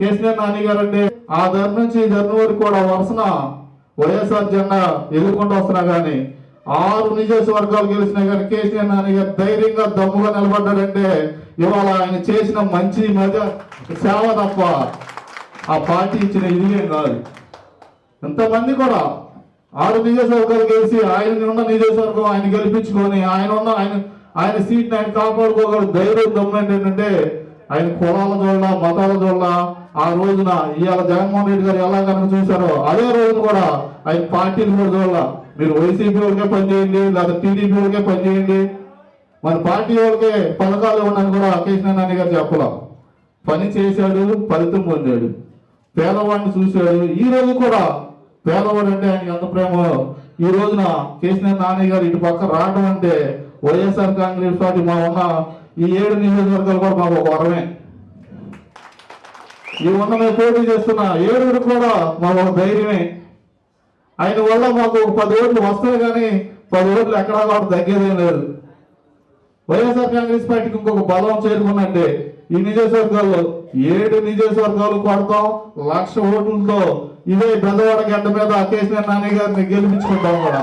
కేసీఆర్ నాన్నగారు అంటే ఆ ధర నుంచి ఈ ధర వరకు కూడా వరుసన వైఎస్ఆర్ జెండా ఎదుర్కొంటూ వస్తున్నా కానీ ఆరు నియోజకవర్గాలు గెలిచినా కానీ కేసీఆర్ నాన్నగారు ధైర్యంగా దమ్ముగా నిలబడ్డారంటే ఇవాళ ఆయన చేసిన మంచి మధ్య సేవ తప్ప ఆ పార్టీ ఇచ్చిన ఇదిగేం కాదు. ఎంతమంది కూడా ఆరు నియోజకవర్గాలు గెలిచి ఆయన ఉన్న నియోజకవర్గం ఆయన గెలిపించుకొని ఆయన ఉన్న ఆయన ఆయన సీట్ని ఆయన కాపాడుకోగల ధైర్యం దమ్ము ఏంటంటే ఆయన కులాల జోళ్ళ మతాల జోళ్ళ ఆ రోజున ఇవాళ జగన్మోహన్ రెడ్డి గారు ఎలా కనుక చూశారో అదే రోజున కూడా ఆయన పార్టీలు కూడా జోళ్ళ. మీరు వైసీపీ వాళ్ళకే పనిచేయండి లేదా టీడీపీ వాళ్ళకే పనిచేయండి మన పార్టీ వాళ్ళకే పథకాలు ఇవ్వడానికి కూడా కేసీఆర్ నాని గారు చెప్పలా. పని చేశాడు ఫలితం పొందాడు. పేదవాడిని చూశాడు. ఈ రోజు కూడా పేదవాడు అంటే ఆయనకి ఎంత ప్రేమ. ఈ రోజున కేసీఆర్ నాని గారు ఇటు పక్క రావడం అంటే వైఎస్ఆర్ కాంగ్రెస్ పార్టీ మా ఉన్న ఈ ఏడు నియోజకవర్గాలు కూడా మాకు ఒక వరమే. ఈ ఉన్న మేము పోటీ చేస్తున్న ఏడుగురు కూడా మాకు ఒక ధైర్యమే. ఆయన వల్ల మాకు పది ఓట్లు వస్తాయి కానీ పది ఓట్లు ఎక్కడా కూడా తగ్గేదేం లేదు. వైఎస్ఆర్ కాంగ్రెస్ పార్టీకి ఇంకొక బలం చేరుకున్నట్టే ఈ నియోజకవర్గాల్లో ఏడు నియోజకవర్గాలు కొడతాం లక్ష ఓట్లతో ఇదే పెద్దవాడ గడ్డ మీద కేసీఆర్ నాని గారిని గెలిపించుకుంటాం కూడా.